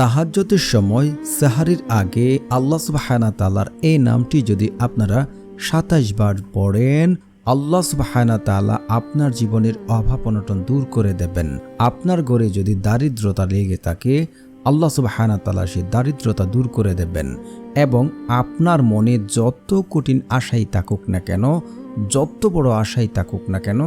তাহাজ্জতের সময় সাহারির আগে আল্লাহ সুবাহানা তালার এই নামটি যদি আপনারা সাতাশ বার পড়েন, আল্লাহ সুবাহানা তালা আপনার জীবনের অভাব অনটন দূর করে দেবেন। আপনার ঘরে যদি দারিদ্রতা লেগে থাকে, আল্লাহ সুবাহানা তালা দারিদ্রতা দূর করে দেবেন এবং আপনার মনে যত কঠিন আশাই থাকুক না কেন, যত বড় আশাই থাকুক না কেন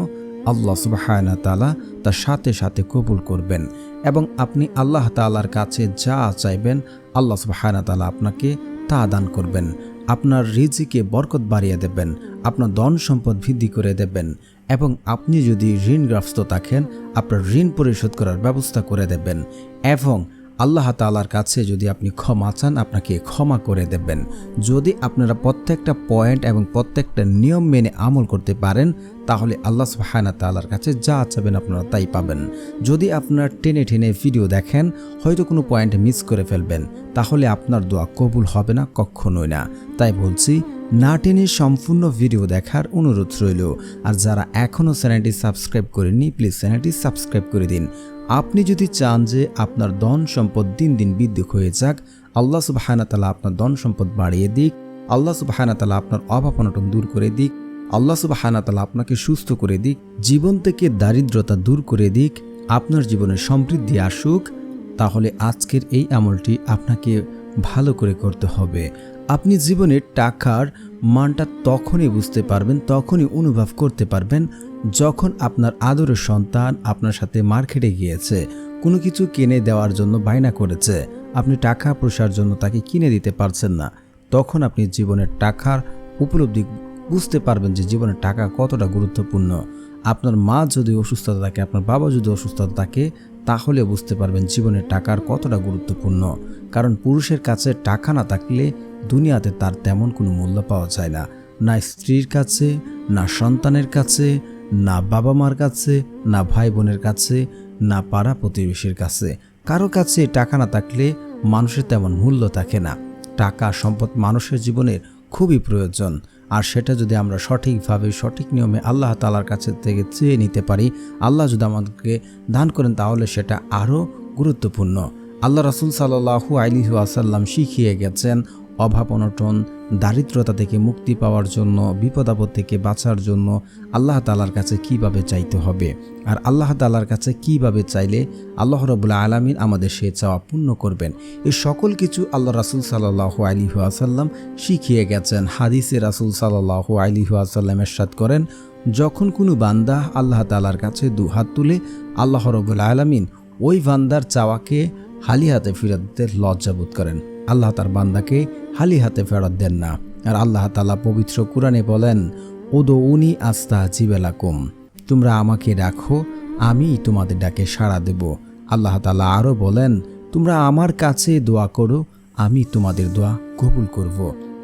আল্লাহ সুবাহানা তালা তার সাথে সাথে কবুল করবেন এবং আপনি আল্লাহ তালার কাছে যা চাইবেন আল্লাহ সুবাহানা তালা আপনাকে তা দান করবেন। আপনার রিজিকে বরকত বাড়িয়ে দেবেন, আপনার ধন সম্পদ বৃদ্ধি করে দেবেন এবং আপনি যদি ঋণগ্রস্ত থাকেন, আপনার ঋণ পরিশোধ করার ব্যবস্থা করে দেবেন এবং আল্লাহ তালার কাছে যদি আপনি ক্ষমা চান, আপনাকে ক্ষমা করে দেবেন। যদি আপনারা প্রত্যেকটা পয়েন্ট এবং প্রত্যেকটা নিয়ম মেনে আমল করতে পারেন, তাহলে আল্লাহ সুবাহানা তালার কাছে যা চাবেন আপনারা তাই পাবেন। যদি আপনারা টেনে টেনে ভিডিও দেখেন, হয়তো কোনো পয়েন্ট মিস করে ফেলবেন, তাহলে আপনার দোয়া কবুল হবে না, কখনোই না। তাই বলছি না টেনে সম্পূর্ণ ভিডিও দেখার অনুরোধ রইল। আর যারা এখনও চ্যানেলটি সাবস্ক্রাইব করেননি, প্লিজ চ্যানেলটি সাবস্ক্রাইব করে দিন। আপনি যদি চান যে আপনার ধন সম্পদ দিন দিন বৃদ্ধি হয়ে যাক, আল্লাহ তালা আপনার ধন সম্পদ বাড়িয়ে দিক, আল্লাহ তালা আপনার অভাব অনটন দূর করে দিক, আল্লাহ তালা আপনাকে সুস্থ করে দিক, জীবন থেকে দারিদ্রতা দূর করে দিক, আপনার জীবনে সমৃদ্ধি আসুক, তাহলে আজকের এই আমলটি আপনাকে ভালো করে করতে হবে। আপনি জীবনে টাকার মানটা তখনই বুঝতে পারবেন, তখনই অনুভব করতে পারবেন যখন আপনার আদরের সন্তান আপনার সাথে মার্কেটে গিয়েছে, কোনো কিছু কিনে দেওয়ার জন্য বায়না করেছে, আপনি টাকা পয়সার জন্য তাকে কিনে দিতে পারছেন না, তখন আপনি জীবনের টাকার উপলব্ধি বুঝতে পারবেন যে জীবনের টাকা কতটা গুরুত্বপূর্ণ। আপনার মা যদি অসুস্থতা থাকে, আপনার বাবা যদি অসুস্থতা থাকে তাহলে বুঝতে পারবেন জীবনের টাকার কতটা গুরুত্বপূর্ণ। কারণ পুরুষের কাছে টাকা না থাকলে দুনিয়াতে তার তেমন কোনো মূল্য পাওয়া যায় না। না স্ত্রীর কাছে, না সন্তানের কাছে, না বাবা মার কাছে, না ভাই বোনের কাছে, না পাড়া প্রতিবেশীর কাছে। কারও কাছে টাকা না থাকলে মানুষের তেমন মূল্য থাকে না। টাকা সম্পদ মানুষের জীবনের খুবই প্রয়োজন। আর সেটা যদি আমরা সঠিকভাবে, সঠিক নিয়মে আল্লাহ তালার কাছে থেকে চেয়ে নিতে পারি, আল্লাহ যদি আমাদেরকে দান করেন, তাহলে সেটা আরও গুরুত্বপূর্ণ। আল্লাহ রাসুল সাল্লাহু আলিহু আসাল্লাম শিখিয়ে গেছেন, অভাব অনটন দারিদ্রতা থেকে মুক্তি পাওয়ার জন্য, বিপদ আপদ থেকে বাঁচার জন্য আল্লাহ তালার কাছে কীভাবে চাইতে হবে? আর আল্লাহ তালার কাছে কীভাবে চাইলে আল্লাহ রবুল্লা আলমিন আমাদের সে চাওয়া পূর্ণ করবেন? এই সকল কিছু আল্লাহ রাসুল সাল্লাহ আলিহু আসাল্লাম শিখিয়ে গেছেন। হাদিসে রাসুল সাল্লাহ আলিহু আসাল্লাম এরশাদ করেন, যখন কোনো বান্দা আল্লাহ তালার কাছে দু হাত তুলে, আল্লাহ রবুল্লা আলমিন ওই বান্দার চাওয়াকে হালি হাতে ফিরত দিতে লজ্জাবোধ করেন। আল্লাহ তার বান্দাকে হালি হাতে ফেরত দেন না। আর আল্লাহ তালা পবিত্র কোরআনে বলেন ওদো উনি আস্তা জিবেলাকুম তোমরা আমাকে রাখো আমি তোমাদের ডাকে সাড়া দেব। আল্লাহ তালা আরও বলেন, তোমরা আমার কাছে দোয়া করো, আমি তোমাদের দোয়া কবুল করব।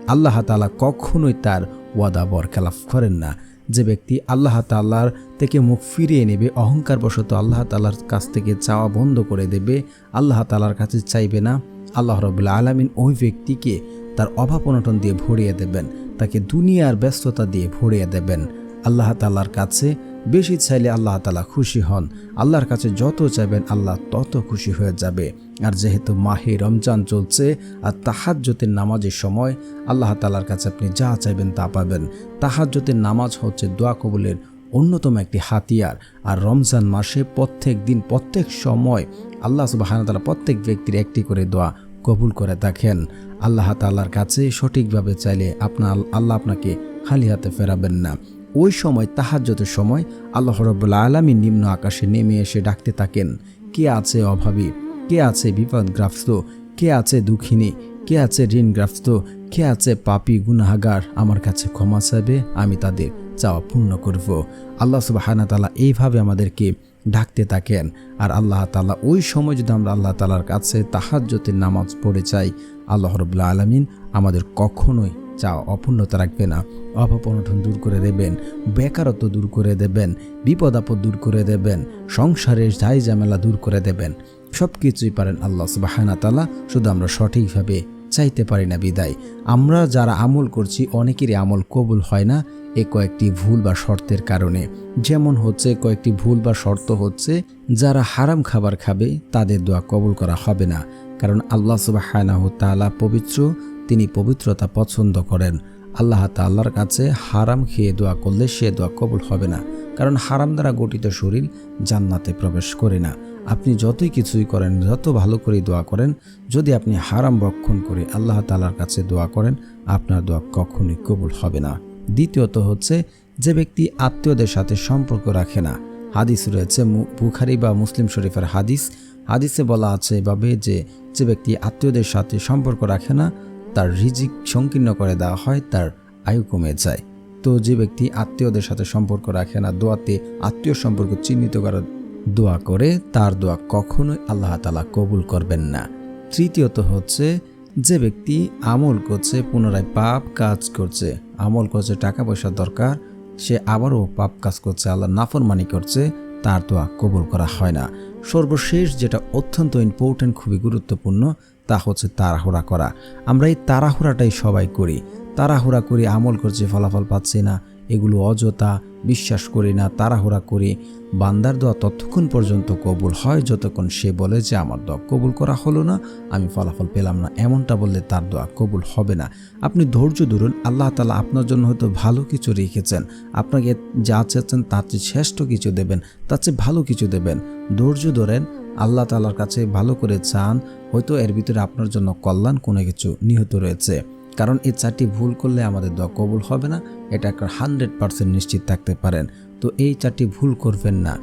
আল্লাহ তালা কখনোই তার ওয়াদা বরখেলাফ করেন না। যে ব্যক্তি আল্লাহ তাল্লার থেকে মুখ ফিরিয়ে নেবে অহংকার বশত আল্লাহ তাল্লার কাছ থেকে চাওয়া বন্ধ করে দেবে, আল্লাহ তালার কাছে চাইবে না। আল্লাহ রবুল্লা আলমিন ওই ব্যক্তিকে তার অভাব অনটন দিয়ে ভরিয়ে দেবেন, তাকে দুনিয়ার ব্যস্ততা দিয়ে ভরিয়ে দেবেন। আল্লাহ তাল্লার কাছে বেশি চাইলে আল্লাহ তালা খুশি হন, আল্লাহর কাছে যত চাইবেন আল্লাহ তত খুশি হয়ে যাবে। আর যেহেতু মাহে রমজান চলছে আর তাহাজ্যতের নামাজের সময় আল্লাহ তালার কাছে আপনি যা চাইবেন তা পাবেন। তাহাজ্যতের নামাজ হচ্ছে দোয়া কবুলের অন্যতম একটি হাতিয়ার। আর রমজান মাসে প্রত্যেক দিন, প্রত্যেক সময় আল্লাহ সুবাহানতালা প্রত্যেক ব্যক্তির একটি করে দোয়া কবুল করে দেখেন। আল্লাহ তাল্লার কাছে সঠিকভাবে চাইলে আপনার আল্লাহ আপনাকে খালি হাতে ফেরাবেন না। ওই সময় তাহাজ্যতের সময় আল্লাহ রব্বুল্লা আলমী নিম্ন আকাশে নেমে এসে ডাকতে থাকেন। কে আছে অভাবী? কে আছে বিপদগ্রস্ত? কে আছে দুঃখিনী? কে আছে ঋণগ্রস্ত? কে আছে পাপি গুনাহাগার? আমার কাছে ক্ষমা চাইবে, আমি তাদের চাওয়া পূর্ণ করব। আল্লাহ সুবাহানা তালা এইভাবে আমাদেরকে ডাকতে থাকেন। আর আল্লাহ তালা ওই সময় যদি আমরা আল্লাহ তালার কাছে তাহাজ্যতের নামাজ পড়ে চাই আল্লাহ রবুল্লা আলমিন আমাদের কখনোই চাওয়া অপূর্ণতা রাখবে না। অভাব অনটন দূর করে দেবেন, বেকারত্ব দূর করে দেবেন বিপদ আপদ দূর করে দেবেন সংসারের ঝাই ঝামেলা দূর করে দেবেন। সব কিছুই পারেন আল্লাহ সুবাহানা তালা শুধু আমরা সঠিকভাবে চাইতে পারি না বিদায়। আমরা যারা আমল করছি, অনেকেরই আমল কবুল হয় না এ কয়েকটি ভুল বা শর্তের কারণে। যেমন হচ্ছে, কয়েকটি ভুল বা শর্ত হচ্ছে, যারা হারাম খাবার খাবে, তাদের দোয়া কবুল করা হবে না। কারণ আল্লাহ সুবাহানাহু তাআলা পবিত্র, তিনি পবিত্রতা পছন্দ করেন। আল্লাহ তাল্লাহর কাছে হারাম খেয়ে দোয়া করলে সে দোয়া কবুল হবে না। কারণ হারাম দ্বারা গঠিত শরীর জান্নাতে প্রবেশ করে না। আপনি যতই কিছুই করেন, যত ভালো করে দোয়া করেন, যদি আপনি হারাম বক্ষণ করে আল্লাহ তালার কাছে দোয়া করেন, আপনার দোয়া কখনোই কবুল হবে না। দ্বিতীয়ত হচ্ছে, যে ব্যক্তি আত্মীয়দের সাথে সম্পর্ক রাখে না। হাদিস রয়েছে বুখারি বা মুসলিম শরীফের হাদিস। হাদিসে বলা আছে এভাবে যে যে ব্যক্তি আত্মীয়দের সাথে সম্পর্ক রাখে না, তার রিজিক সংকীর্ণ করে দেওয়া হয়, তার আয়ু কমে যায়। তো যে ব্যক্তি আত্মীয়দের সাথে সম্পর্ক রাখে না, দোয়াতে আত্মীয় সম্পর্ক চিহ্নিত করার দোয়া করে, তার দোয়া কখনোই আল্লাহ তালা কবুল করবেন না। তৃতীয়ত হচ্ছে, যে ব্যক্তি আমল করছে, পুনরায় পাপ কাজ করছে, আমল করছে টাকা পয়সা দরকার, সে আবারও পাপ কাজ করছে আল্লাহ নাফরমানি করছে, তার দোয়া কবুল করা হয় না। সর্বশেষ যেটা অত্যন্ত ইম্পর্টেন্ট খুবই গুরুত্বপূর্ণ, তা হচ্ছে তাড়াহুড়া করা। আমরা এই তাড়াহুড়াটাই সবাই করি। তাড়াহুড়া করি, আমল করছি, ফলাফল পাচ্ছি না এগুলো অযথা বিশ্বাস করি না, তাড়াহুড়া করে। বান্দার দোয়া ততক্ষণ পর্যন্ত কবুল হয় যতক্ষণ সে বলে যে, আমার দোয়া কবুল করা হলো না, আমি ফলাফল পেলাম না। এমনটা বললে তার দোয়া কবুল হবে না। আপনি ধৈর্য ধরুন, আল্লাহ তালা আপনার জন্য হয়তো ভালো কিছু রেখেছেন। আপনাকে যা চাচ্ছেন তার চেয়ে শ্রেষ্ঠ কিছু দেবেন, তার চেয়ে ভালো কিছু দেবেন। ধৈর্য ধরেন, আল্লাহ তালার কাছে ভালো করে চান, হয়তো এর ভিতরে আপনার জন্য কল্যাণ কোনো কিছু নিহত রয়েছে। কারণ এই চারটি ভুল করলে আমাদের দোয়া কবুল হবে না, এটা একটা হান্ড্রেড পার্সেন্ট নিশ্চিত থাকতে পারেন। তো এই চারটি ভুল করবেন না।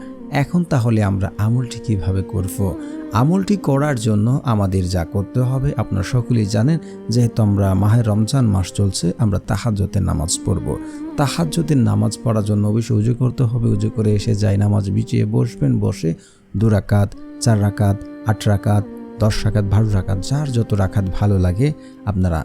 এখন তাহলে আমরা আমলটি কীভাবে করব? আমলটি করার জন্য আমাদের যা করতে হবে, আপনারা সকলেই জানেন, যেহেতু আমরা মাহের রমজান মাস চলছে, আমরা তাহাজ্জতের নামাজ পড়ব। তাহাজ্জতের নামাজ পড়ার জন্য অবশ্যই উজু করতে হবে, উজু করে এসে যাই, নামাজ বিছিয়ে বসবেন, বসে দু রাকাত, চার রাকাত, আট রাকাত, দশ রাকাত, বারো রাকাত, যার যত রাকাত ভালো লাগে, আপনারা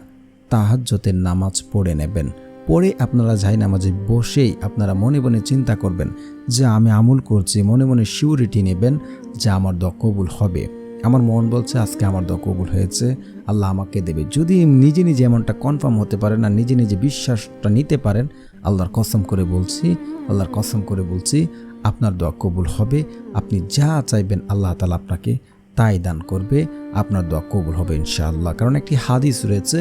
তাহাজ্জতের নামাজ পড়ে নেবেন। পরে আপনারা যাই নামাজে বসেই আপনারা মনে মনে চিন্তা করবেন যে আমি আমল করছি, মনে মনে শিউরিটি নেবেন যে আমার দ কবুল হবে। আমার মন বলছে, আজকে আমার দ কবুল হয়েছে, আল্লাহ আমাকে দেবে। যদি নিজে নিজে এমনটা কনফার্ম হতে পারেন আর নিজে নিজে বিশ্বাসটা নিতে পারেন, আল্লাহর কসম করে বলছি, আল্লাহর কসম করে বলছি, আপনার দোয়া কবুল হবে। আপনি যা চাইবেন আল্লাহ তালা আপনাকে তাই দান করবে, আপনার দোয়া কবুল হবে ইনশাআল্লাহ। কারণ একটি হাদিস রয়েছে,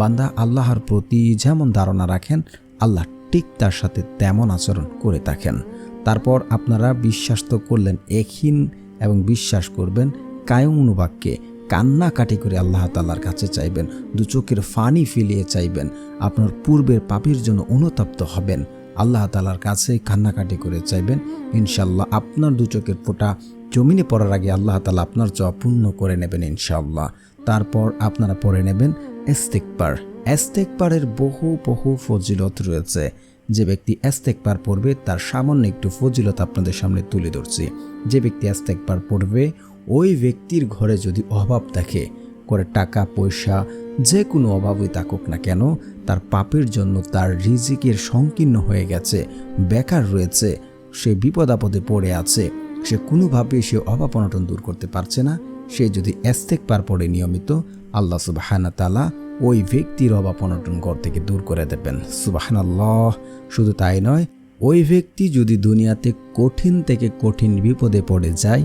বান্দা আল্লাহর প্রতি যেমন ধারণা রাখেন, আল্লাহ ঠিক তার সাথে তেমন আচরণ করে থাকেন। তারপর আপনারা বিশ্বাস তো করলেন একহীন এবং বিশ্বাস করবেন কায়মনুবাক্যে কান্নাকাটি করে আল্লাহ তাল্লার কাছে চাইবেন, দু চোখের ফানি ফিলিয়ে চাইবেন, আপনার পূর্বের পাপের জন্য অনুতপ্ত হবেন। আল্লাহ তালার কাছে কান্নাকাটি করে চাইবেন ইনশাল্লাহ আপনার দু চোখের ফোঁটা জমিনে পড়ার আগে আল্লাহ তালা আপনার চাওয়া পূর্ণ করে নেবেন ইনশাল্লাহ তারপর আপনারা পড়ে নেবেন এস্তেকবার এস্তেকবারের বহু বহু ফজিলত রয়েছে। যে ব্যক্তি এস্তেকবার পড়বে, তার সামান্য একটু ফজিলত আপনাদের সামনে তুলে ধরছি। যে ব্যক্তি এস্তেকবার পড়বে, ওই ব্যক্তির ঘরে যদি অভাব থাকে, করে টাকা, পয়সা যে কোনো অভাবই থাকুক না কেন, তার পাপের জন্য তার রিজিকের সংকীর্ণ হয়ে গেছে, বেকার রয়েছে, সে বিপদ আপদে পড়ে আছে। সে কোনোভাবে সে অভাব অনটন দূর করতে পারছে না। সে যদি এস্তেক পার পড়ে নিয়মিত, আল্লাহ সুবাহানা তালা ওই ব্যক্তির অভাব অনটন ঘর থেকে দূর করে দেবেন। সুবাহান আল্লাহ শুধু তাই নয়, ওই ব্যক্তি যদি দুনিয়াতে কঠিন থেকে কঠিন বিপদে পড়ে যায়,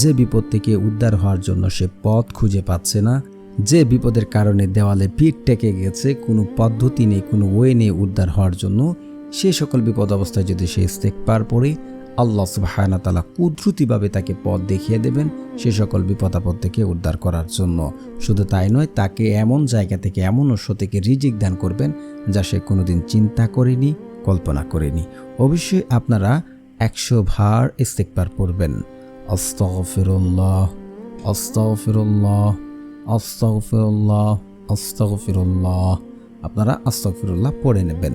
যে বিপদ থেকে উদ্ধার হওয়ার জন্য সে পথ খুঁজে পাচ্ছে না, যে বিপদের কারণে দেওয়ালে পিঠ টেকে গেছে, কোনো পদ্ধতি নেই, কোনো ওয়ে নেই উদ্ধার হওয়ার জন্য, সে সকল বিপদ অবস্থায় যদি সে স্টেক পার পড়ে আল্লাহ সুবাহানা তালা কুদরতিভাবে তাকে পথ দেখিয়ে দেবেন সে সকল বিপদ আপদ থেকে উদ্ধার করার জন্য। শুধু তাই নয়, তাকে এমন জায়গা থেকে, এমন উৎস থেকে রিজিক দান করবেন যা সে কোনোদিন চিন্তা করেনি, কল্পনা করেনি। অবশ্যই আপনারা একশো ভার ইস্তেকবার পড়বেন। আস্তফিরুল্লাহ আস্তফিরুল্লাহ আস্তফিরুল্লাহ আস্তফিরুল্লাহ আপনারা আস্তফিরুল্লাহ পড়ে নেবেন।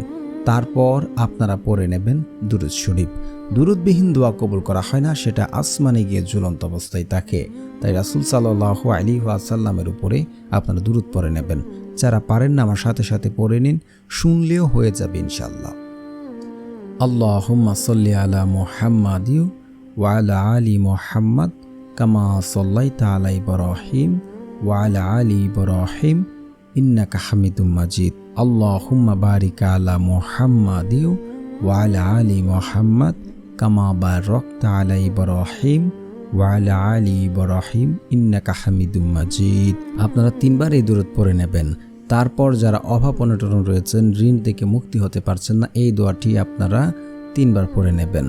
তারপর আপনারা পড়ে নেবেন দুরুদ শরীফ। দুরুদবিহীন দোয়া কবুল করা হয় না, সেটা আসমানে গিয়ে ঝুলন্ত অবস্থায় থাকে। তাই রাসুল সাল্লাহ আলী আসাল্লামের উপরে আপনারা দুরুদ পড়ে নেবেন। যারা পারেন না, আমার সাথে সাথে পড়ে নিন, শুনলেও হয়ে যাবে ইনশাল্লাহ আল্লাহুম্মা সাল্লি আলা মুহাম্মাদিউ ওয়া আলা মুহাম্মদ কামা সাল্লাইতা আলা ইব্রাহিম ওয়া আলা আলি ইব্রাহিম ইন্নাকা হামিদুম মাজিদ। আল্লাহুম্মা বারিক আলা মুহাম্মাদিউ ওয়া আলা মুহাম্মদ কামা বারাকতা আলা ইব্রাহিম ওয়ালা আলী ইব্রাহিম ইন্নাকা হামিদুম মাজিদ। আপনারা তিনবার এই দূরত পড়ে নেবেন। তারপর যারা অভাব অনটন রয়েছেন, ঋণ থেকে মুক্তি হতে পারছেন না, এই দোয়াটি আপনারা তিনবার পড়ে নেবেন।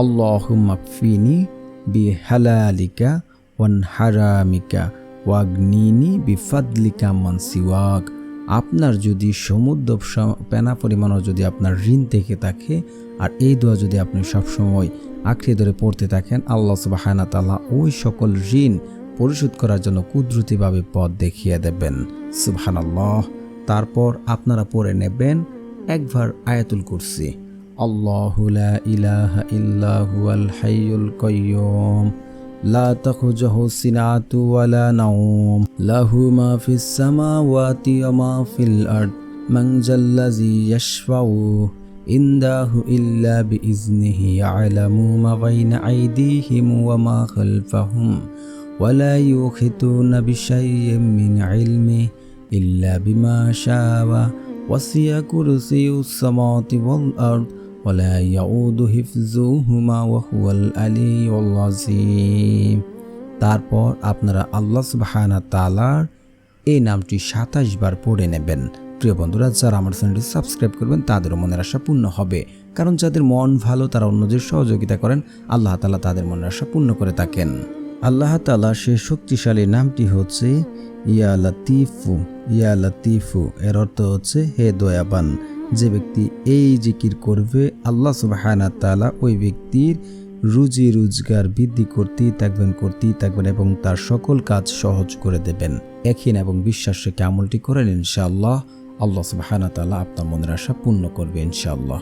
আল্লাহুম্মা ফিনি বি হালালিকা ওয়ান হারামিকা ওয়াগনিনি বিফাদলিকা মান সিওয়াক। আপনার যদি সমুদ্র পেনা পরিমাণও যদি আপনার ঋণ থেকে থাকে, আর এই দোয়া যদি আপনি সবসময় আঁকড়ে ধরে পড়তে থাকেন, আল্লাহ সুবাহানা তাআলা ওই সকল ঋণ পরিশোধ করার জন্য কুদরতিভাবে পথ দেখিয়ে দেবেন। সুবহানাল্লাহ। তারপর আপনারা পড়ে নেবেন একবার আয়াতুল কুরসি। আল্লাহু লা ইলাহা ইল্লা হুয়াল হাইয়ুল কাইয়্যুম لا تخرجه سنعة ولا نوم له ما في السماوات وما في الأرض. من ذا الذي يشفع عنده إلا بإذنه يعلم ما بين أيديهم وما خلفهم ولا يحيطون بشيء من علمه إلا بما شاء. وسع كرسي السماوات والأرض. ولا يعود حفظهما وهو العلي العظيم তারপর আপনারা আল্লাহ সুবহানা তাআলার এই নামটি সাতাশ বার পড়ে নেবেন প্রিয় বন্ধুরা যারা আমার চ্যানেলটি সাবস্ক্রাইব করবেন তাদেরও মনের আশা পূর্ণ হবে কারণ যাদের মন ভালো তারা অন্যদের সহযোগিতা করেন আল্লাহ তাআলা তাদের মনের আশা পূর্ণ করে থাকেন আল্লাহ তাআলা সে শক্তিশালী নামটি হচ্ছে ইয়া লতিফু ইয়া লতিফু এর অর্থ হচ্ছে হে দয়াবান যে ব্যক্তি এই জিকির করবে, আল্লাহ সুবাহানা তালা ওই ব্যক্তির রুজি রোজগার বৃদ্ধি করতেই থাকবেন করতেই থাকবেন এবং তার সকল কাজ সহজ করে দেবেন। এখিন এবং বিশ্বাস রেখে আমলটি করেন, ইনশাআল্লাহ আল্লাহ সুবাহানা তালা আপনার মনের আশা পূর্ণ করবে, ইনশাআল্লাহ।